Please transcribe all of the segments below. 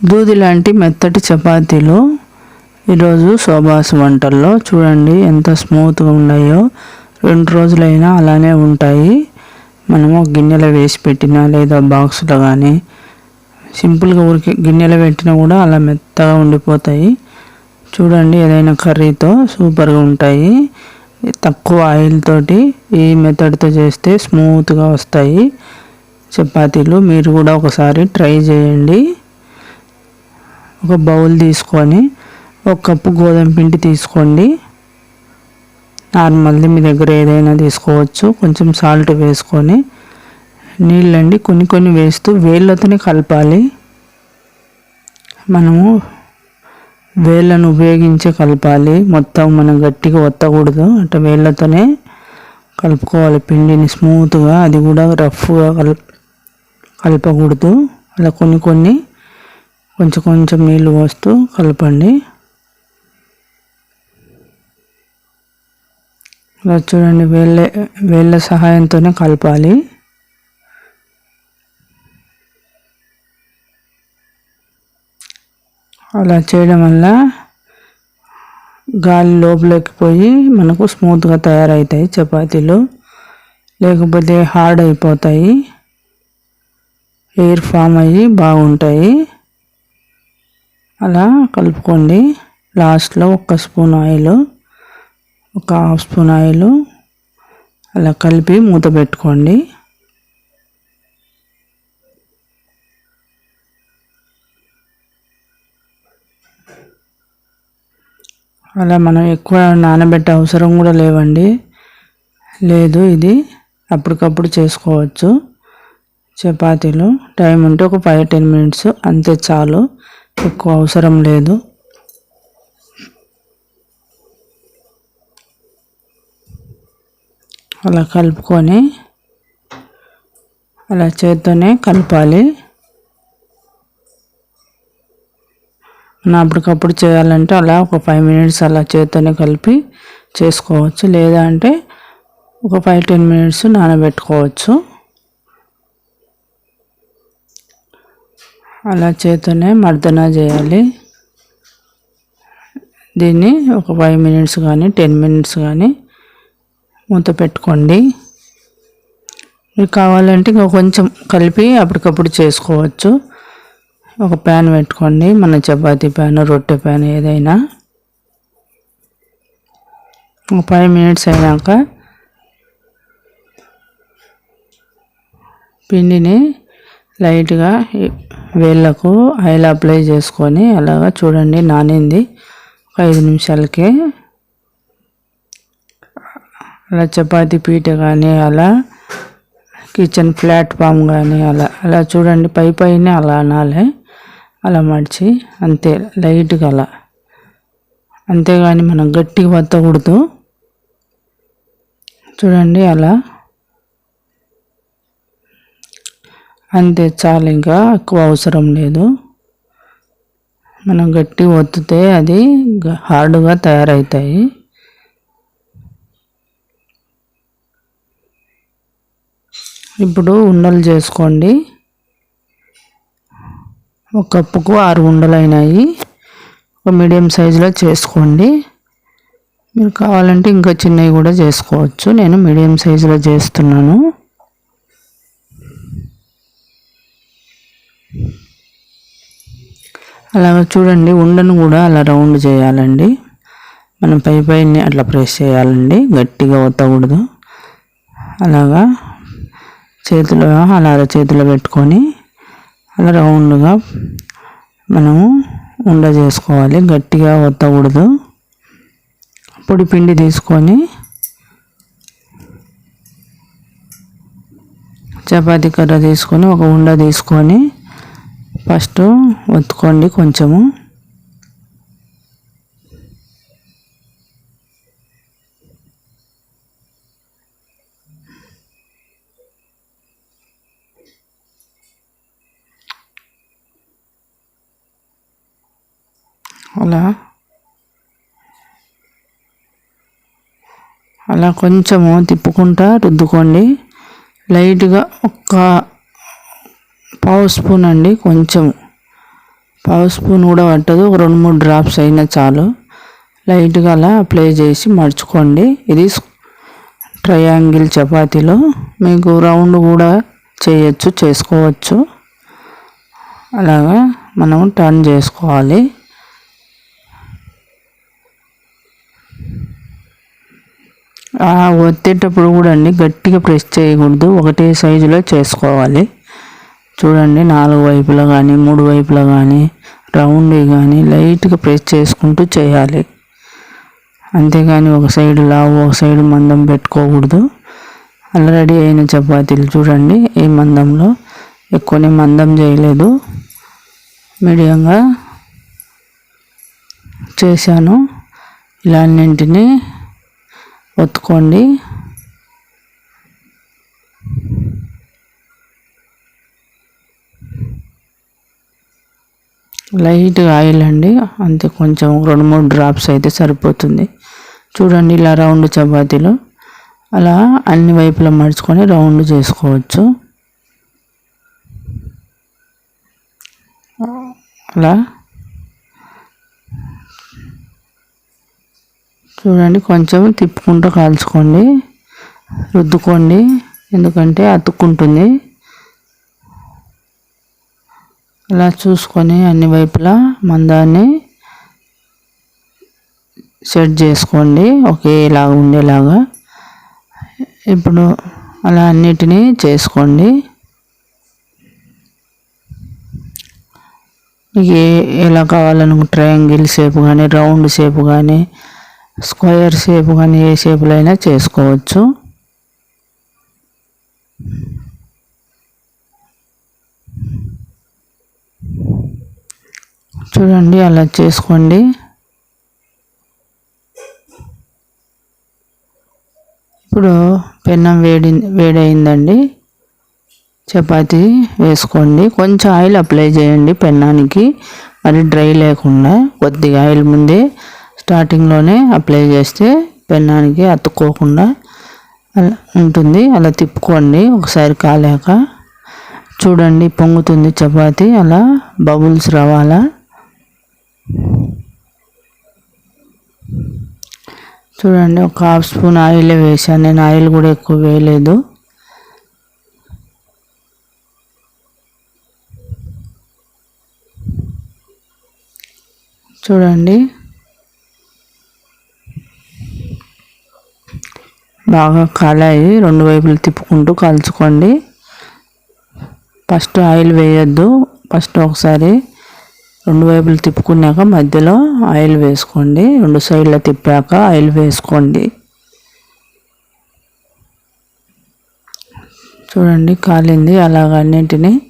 దూది లాంటి మెత్తటి చపాతీలు ఈరోజు సోబాస్ వంటల్లో చూడండి ఎంత స్మూత్గా ఉన్నాయో. రెండు రోజులైనా అలానే ఉంటాయి. మనము గిన్నెలో వేసి పెట్టినా లేదా బాక్స్లో కానీ సింపుల్గా ఊరికి గిన్నెలో పెట్టినా కూడా అలా మెత్తగా ఉండిపోతాయి. చూడండి ఏదైనా కర్రీతో సూపర్గా ఉంటాయి. తక్కువ ఆయిల్ తోటి ఈ మెథడ్తో చేస్తే స్మూత్గా వస్తాయి. చపాతీలు మీరు కూడా ఒకసారి ట్రై చేయండి. ఒక బౌల్ తీసుకొని ఒక కప్పు గోధుమ పిండి తీసుకోండి. నార్మల్ది మీ దగ్గర ఏదైనా తీసుకోవచ్చు. కొంచెం సాల్ట్ వేసుకొని నీళ్ళండి కొన్ని కొన్ని వేస్తూ వేళ్ళతోనే కలపాలి. మనము వేళ్ళను ఉపయోగించి కలపాలి. మొత్తం మనం గట్టిగా ఒత్తకూడదు. అంటే వేళ్ళతోనే కలుపుకోవాలి. పిండిని స్మూత్గా అది కూడా రఫ్గా కల్ కలపకూడదు. అలా కొన్ని కొన్ని కొంచెం కొంచెం నీళ్ళు పోస్తూ కలపండి. అలా చూడండి వేళ్ళ వేళ్ళ సహాయంతోనే కలపాలి. అలా చేయడం వల్ల గాలి లోపలికి పోయి మనకు స్మూత్గా తయారవుతాయి చపాతీలు. లేకపోతే హార్డ్ అయిపోతాయి. ఎయిర్ ఫామ్ అయ్యి బాగుంటాయి. అలా కలుపుకోండి. లాస్ట్లో ఒక స్పూన్ ఆయిల్ ఒక హాఫ్ స్పూన్ ఆయిల్ అలా కలిపి మూత పెట్టుకోండి. అలా మనం ఎక్కువ నానబెట్టే అవసరం కూడా లేవండి. లేదు ఇది అప్పటికప్పుడు చేసుకోవచ్చు. చపాతీలు టైం ఉంటే ఒక ఫైవ్ టెన్ మినిట్స్ అంతే చాలు. ఎక్కువ అవసరం లేదు. అలా కలుపుకొని అలా చేత్తోనే కలపాలి. అప్పటికప్పుడు చేయాలంటే అలా ఒక ఫైవ్ మినిట్స్ అలా చేత్తోనే కలిపి చేసుకోవచ్చు. లేదా అంటే ఒక ఫైవ్ టెన్ మినిట్స్ నానబెట్టుకోవచ్చు. అలా చేత్తోనే మర్దన చేయాలి. దీన్ని ఒక ఫైవ్ మినిట్స్ కానీ టెన్ మినిట్స్ కానీ మూత పెట్టుకోండి. మీకు కావాలంటే ఇంకా కొంచెం కలిపి అప్పటికప్పుడు చేసుకోవచ్చు. ఒక ప్యాన్ పెట్టుకోండి. మన చపాతీ ప్యాన్ రొట్టె ప్యాన్ ఏదైనా. ఒక ఫైవ్ మినిట్స్ అయినాక పిండిని లైట్గా వేళ్ళకు ఆయిల్ అప్లై చేసుకొని అలాగా చూడండి నానింది. ఒక ఐదు నిమిషాలకే. అలా చపాతి పీట కానీ అలా కిచెన్ ప్లాట్ఫామ్ కానీ అలా అలా చూడండి పై పైన అలా అనాలి. అలా మడిచి అంతే లైట్గా అలా. అంతేగాని మనం గట్టిగా వత్తకూడదు. చూడండి అలా. అంతే చాలు ఇంకా ఎక్కువ అవసరం లేదు. మనం గట్టి ఒత్తితే అది హార్డ్గా తయారవుతాయి ఇప్పుడు ఉండలు చేసుకోండి. ఒక కప్పుకు ఆరు ఉండలు అయినాయి ఒక మీడియం సైజులో చేసుకోండి. మీరు కావాలంటే ఇంకా చిన్నవి కూడా చేసుకోవచ్చు. నేను మీడియం సైజులో చేస్తున్నాను. అలాగ చూడండి ఉండను కూడా అలా రౌండ్ చేయాలండి. మనం పై పైన అట్లా ప్రెస్ చేయాలండి గట్టిగా ఒత్తకూడదు. అలాగా చేతిలో అలా చేతిలో పెట్టుకొని అలా రౌండ్గా మనము ఉండ చేసుకోవాలి. గట్టిగా ఒత్తకూడదు. పొడి పిండి తీసుకొని చపాతీ కర్ర తీసుకొని ఒక ఉండ తీసుకొని ఫస్ట్ ఒత్తుకోండి కొంచెము. అలా. అలా కొంచెము తిప్పుకుంటా రుద్దుకోండి. లైట్గా ఒక్క పావు స్పూన్ అండి కొంచెం. పావు స్పూన్ కూడా పట్టదు ఒక రెండు మూడు డ్రాప్స్ అయినా చాలు. లైట్గా అలా అప్లై చేసి మడుచుకోండి. ఇది ట్రయాంగిల్ చపాతీలో మీకు రౌండ్ కూడా చేయొచ్చు చేసుకోవచ్చు. అలాగా మనం టర్న్ చేసుకోవాలి. ఒత్తేటప్పుడు కూడా అండి గట్టిగా ప్రెస్ చేయకూడదు ఒకటే సైజులో చేసుకోవాలి. చూడండి నాలుగు వైపులా కానీ మూడు వైపులా కానీ రౌండ్ కానీ లైట్గా ప్రెస్ చేసుకుంటూ చేయాలి. అంతేగాని ఒక సైడ్ లావు ఒక సైడ్ మందం పెట్టుకోకూడదు. ఆల్రెడీ అయిన చపాతీలు చూడండి ఈ మందంలో ఎక్కువనే మందం చేయలేదు. మీడియంగా చేశాను. ఇలా అన్నింటినీ ఒత్తుకోండి. లైట్గా ఆయిల్ అండి అంతే కొంచెం రెండు మూడు డ్రాప్స్ అయితే సరిపోతుంది. చూడండి ఇలా రౌండ్ చపాతీలు. అలా అన్ని వైపులా మడుచుకొని రౌండ్ చేసుకోవచ్చు. అలా. చూడండి కొంచెం తిప్పుకుంటూ కాల్చుకోండి. రుద్దుకోండి. ఎందుకంటే అతుక్కుంటుంది. ఇలా చూసుకొని అన్ని వైపులా మందాన్ని సెట్ చేసుకోండి. ఒకేలాగా ఉండేలాగా. ఇప్పుడు అలా అన్నిటినీ చేసుకోండి. మీకు ఏ ఎలా కావాలనుకో ట్రయాంగిల్ షేప్ కానీ రౌండ్ షేప్ కానీ స్క్వేర్ షేప్ కానీ ఏ షేప్లో అయినా చేసుకోవచ్చు. చూడండి అలా చేసుకోండి. ఇప్పుడు పెన్నం వేడి వేడైందండి. చపాతి వేసుకోండి. కొంచెం ఆయిల్ అప్లై చేయండి పెన్నానికి. మరి డ్రై లేకుండా కొద్దిగా ఆయిల్ ముందే స్టార్టింగ్లోనే అప్లై చేస్తే పెన్నానికి అతుక్కోకుండా అలా ఉంటుంది. అలా తిప్పుకోండి. ఒకసారి కాలేక. చూడండి పొంగుతుంది చపాతి. అలా బబుల్స్ రావాలా? చూడండి ఒక హాఫ్ స్పూన్ ఆయిల్ వేసాను నేను ఆయిల్ కూడా ఎక్కువ వేయలేదు. చూడండి. బాగా కాలాయి. రెండు వైపులు తిప్పుకుంటూ కలుచుకోండి. ఫస్ట్ ఆయిల్ వేయొద్దు. ఫస్ట్ ఒకసారి రెండు వైపులు తిప్పుకున్నాక మధ్యలో ఆయిల్ వేసుకోండి. రెండు సైడ్ల తిప్పాక ఆయిల్ వేసుకోండి. చూడండి కాలింది. అలాగ అన్నింటినీ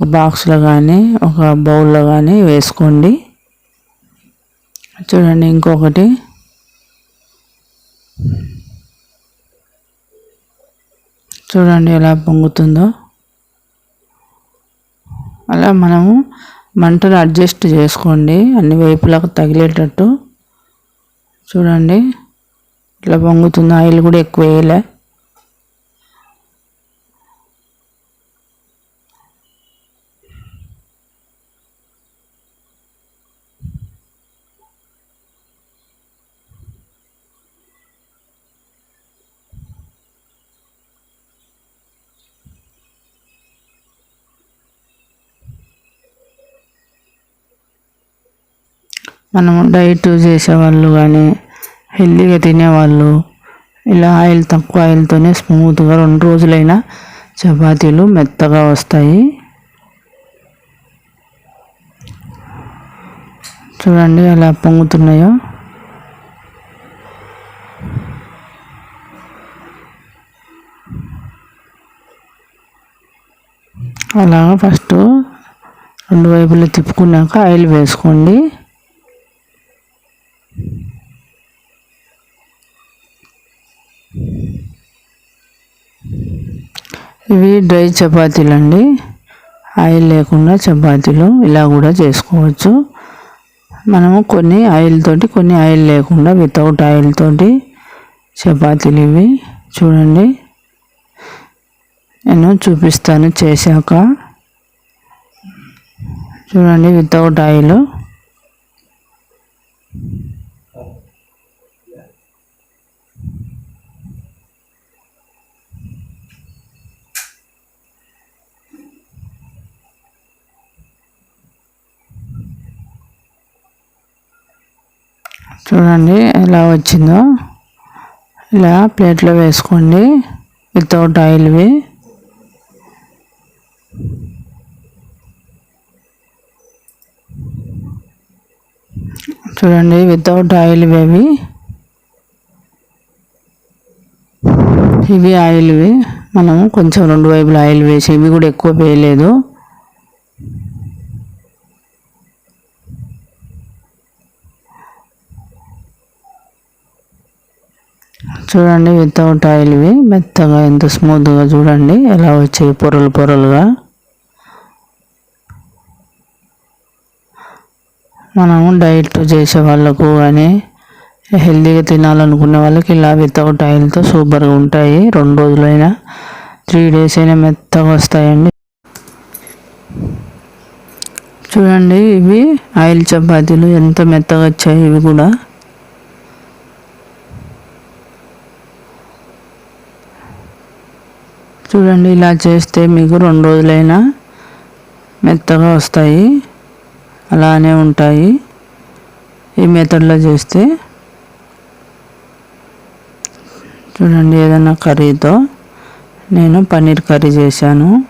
బాక్స్లో కానీ ఒక బౌల్లో కానీ వేసుకోండి. చూడండి ఇంకొకటి. చూడండి ఎలా పొంగుతుందో. అలా మనము మంటలు అడ్జస్ట్ చేసుకోండి. అన్ని వైపులకు తగిలేటట్టు. చూడండి. ఇట్లా పొంగుతుంది. ఆయిల్ కూడా ఎక్కువ వేయలే. మనము డైట్ చేసేవాళ్ళు కానీ హెల్తీగా తినేవాళ్ళు ఇలా ఆయిల్ తక్కువ ఆయిల్తోనే స్మూత్గా రెండు రోజులైనా చపాతీలు మెత్తగా వస్తాయి. చూడండి ఎలా పొంగుతున్నాయో. అలాగా ఫస్ట్ రెండు వైపులు తిప్పుకున్నాక ఆయిల్ వేసుకోండి. ఇవి డ్రై చపాతీలు అండి ఆయిల్ లేకుండా చపాతీలు ఇలా కూడా చేసుకోవచ్చు. మనము కొన్ని ఆయిల్ తోటి కొన్ని ఆయిల్ లేకుండా వితౌట్ ఆయిల్ తోటి చపాతీలు ఇవి. చూడండి. నేను చూపిస్తాను చేశాక. చూడండి వితౌట్ ఆయిల్. చూడండి ఎలా వచ్చిందో. ఇలా ప్లేట్లో వేసుకోండి వితౌట్ ఆయిల్వి చూడండి వితౌట్ ఆయిల్ ఇవి ఇవి ఆయిల్వి మనము కొంచెం రెండు వైపులు ఆయిల్ వేసి ఇవి కూడా ఎక్కువ వేయలేదు. చూడండి వితౌట్ ఆయిల్ ఇవి. మెత్తగా ఎంత స్మూత్గా చూడండి ఎలా వచ్చాయి పొరలు పొరలుగా. మనము డైట్ చేసే వాళ్ళకు కానీ హెల్తీగా తినాలనుకునే వాళ్ళకి ఇలా వితౌట్ ఆయిల్తో సూపర్గా ఉంటాయి. రెండు రోజులైనా త్రీ డేస్ అయినా మెత్తగా వస్తాయండి. చూడండి ఇవి ఆయిల్ చపాతీలు ఎంత మెత్తగా వచ్చాయి ఇవి కూడా. చూడండి ఇలా చేస్తే మీకు రెండు రోజులైనా మెత్తగా వస్తాయి. అలానే ఉంటాయి. ఈ మెథడ్లో చేస్తే చూడండి ఏదైనా కర్రీతో నేను పన్నీర్ కర్రీ చేశాను.